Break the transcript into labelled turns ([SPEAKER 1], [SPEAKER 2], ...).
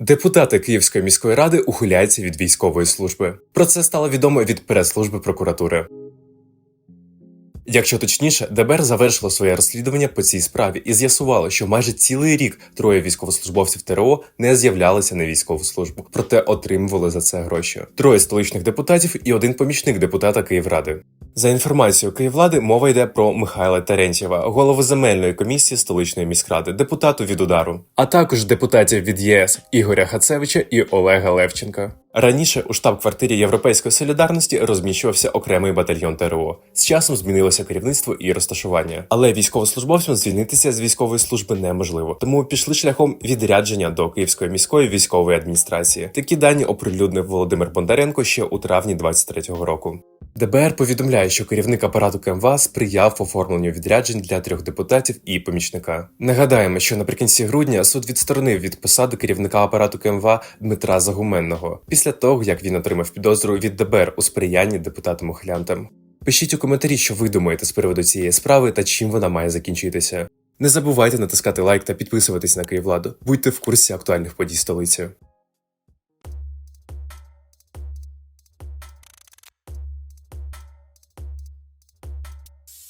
[SPEAKER 1] Депутати Київської міської ради ухиляються від військової служби. Про це стало відомо від прес-служби прокуратури. Якщо точніше, ДБР завершило своє розслідування по цій справі і з'ясувало, що майже цілий рік троє військовослужбовців ТРО не з'являлися на військову службу, проте отримували за це гроші. Троє столичних депутатів і один помічник депутата Київради. За інформацією Київлади, мова йде про Михайла Терентьєва, голову земельної комісії столичної міськради, депутату від удару, а також депутатів від ЄС Ігоря Хацевича і Олега Левченка. Раніше у штаб-квартирі Європейської солідарності розміщувався окремий батальйон ТРО. З часом змінилося керівництво і розташування, але військовослужбовцям звільнитися з військової служби неможливо, тому пішли шляхом відрядження до Київської міської військової адміністрації. Такі дані оприлюднив Володимир Бондаренко ще у травні 23-го року. ДБР повідомляє, що керівник апарату КМВА сприяв оформленню відряджень для трьох депутатів і помічника. Нагадаємо, що наприкінці грудня суд відсторонив від посади керівника апарату КМВА Дмитра Загуменного після того, як він отримав підозру від ДБР у сприянні депутатам-ухилянтам. Пишіть у коментарі, що ви думаєте з приводу цієї справи та чим вона має закінчитися. Не забувайте натискати лайк та підписуватись на Київладу. Будьте в курсі актуальних подій столиці.